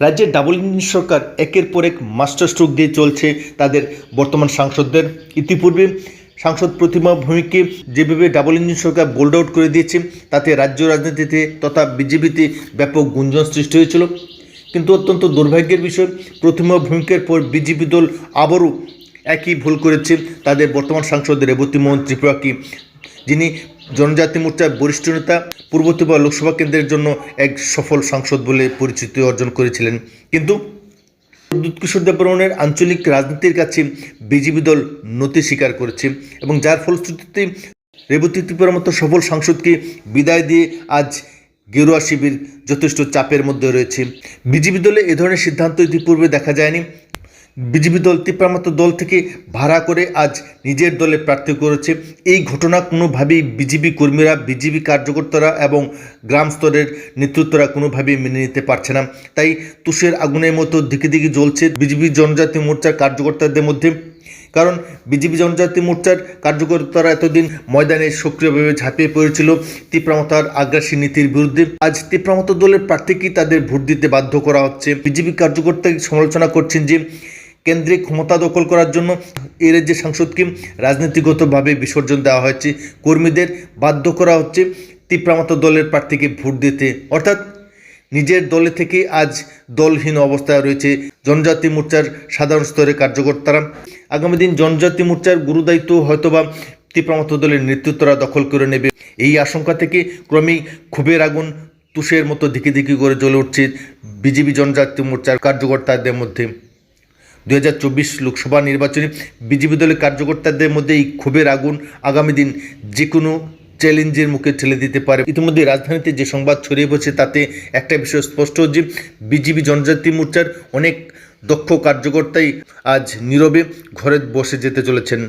রাজ্যের double engine সরকার একের পর এক মাস্টার স্ট্রোক দিয়ে চলছে তাদের বর্তমান সাংসদদের। ইতিপূর্বে সাংসদ প্রতিমা ভূমিকে যেভাবে ডাবল ইঞ্জিন সরকার বোল্ড আউট করে দিয়েছে, তাতে রাজ্য রাজনীতিতে তথা বিজেপিতে ব্যাপক গুঞ্জন সৃষ্টি হয়েছিল। কিন্তু অত্যন্ত দুর্ভাগ্যের বিষয়, প্রতিমা ভূমিকের পর বিজেপি দল আবারও একই ভুল করেছে। তাদের বর্তমান সাংসদ রেবতী মোহন ত্রিপুরাকে যিনি জনজাতি মোর্চার বরিষ্ঠ নেতা পূর্ব ত্রিপুরা লোকসভা কেন্দ্রের জন্য এক সফল সাংসদ বলে পরিচিতি অর্জন করেছিলেন। কিন্তু বিদ্যুৎ কিশোর দেববর্মনের আঞ্চলিক রাজনীতির কাছে বিজেপি দল নতি স্বীকার করেছে এবং যার ফলশ্রুতিতে রেবতী ত্রিপুরার মতো সফল সাংসদকে বিদায় দিয়ে আজ গেরুয়া শিবির যথেষ্ট চাপের মধ্যে রয়েছে। বিজেপি দলে এ ধরনের সিদ্ধান্ত ইতিপূর্বে দেখা যায়নি। বিজেপি দল তিপ্রামাত্র দল থেকে ভাড়া করে আজ নিজের দলে প্রার্থী করেছে। এই ঘটনা কোনোভাবেই বিজেপি কর্মীরা, বিজেপি কার্যকর্তারা এবং গ্রাম স্তরের নেতৃত্বরা কোনোভাবেই মেনে নিতে পারছে না। তাই তুষের আগুনের মতো দিকে দিকে জ্বলছে বিজেপি জনজাতি মোর্চার কার্যকর্তাদের মধ্যে। কারণ বিজেপি জনজাতি মোর্চার কার্যকর্তারা এতদিন ময়দানে সক্রিয়ভাবে ঝাঁপিয়ে পড়েছিল তিপ্রামতার আগ্রাসী নীতির বিরুদ্ধে। আজ তিপ্রামত দলের প্রার্থীকেই তাদের ভোট দিতে বাধ্য করা হচ্ছে। বিজেপি কার্যকর্তা সমালোচনা করছেন যে কেন্দ্রে ক্ষমতা দখল করার জন্য এ রাজ্যের সাংসদকে রাজনীতিগতভাবে বিসর্জন দেওয়া হয়েছে। কর্মীদের বাধ্য করা হচ্ছে তিপ্রামত দলের প্রার্থীকে ভোট দিতে। অর্থাৎ নিজের দলে থেকে আজ দলহীন অবস্থায় রয়েছে জনজাতি মোর্চার সাধারণ স্তরের কার্যকর্তারা। আগামী দিন জনজাতি মোর্চার গুরুদায়িত্ব হয়তোবা তিপ্রামত দলের নেতৃত্বরা দখল করে নেবে। এই আশঙ্কা থেকে ক্রমেই ক্ষোভের আগুন তুষের মতো দিকে দিকে করে জ্বলে উঠছে বিজেপি জনজাতি মোর্চার কার্যকর্তাদের মধ্যে। দু হাজার চব্বিশ লোকসভা নির্বাচনে বিজেপি দলের কার্যকর্তাদের মধ্যে এই ক্ষোভের আগুন আগামী দিন যে কোনো চ্যালেঞ্জের মুখে ঠেলে দিতে পারে। ইতিমধ্যে রাজধানীতে যে সংবাদ ছড়িয়ে পড়ছে তাতে একটা বিষয় স্পষ্ট যে বিজেপি জনজাতি মোর্চার অনেক দক্ষ কার্যকর্তাই আজ নীরবে ঘরে বসে যেতে চলেছেন।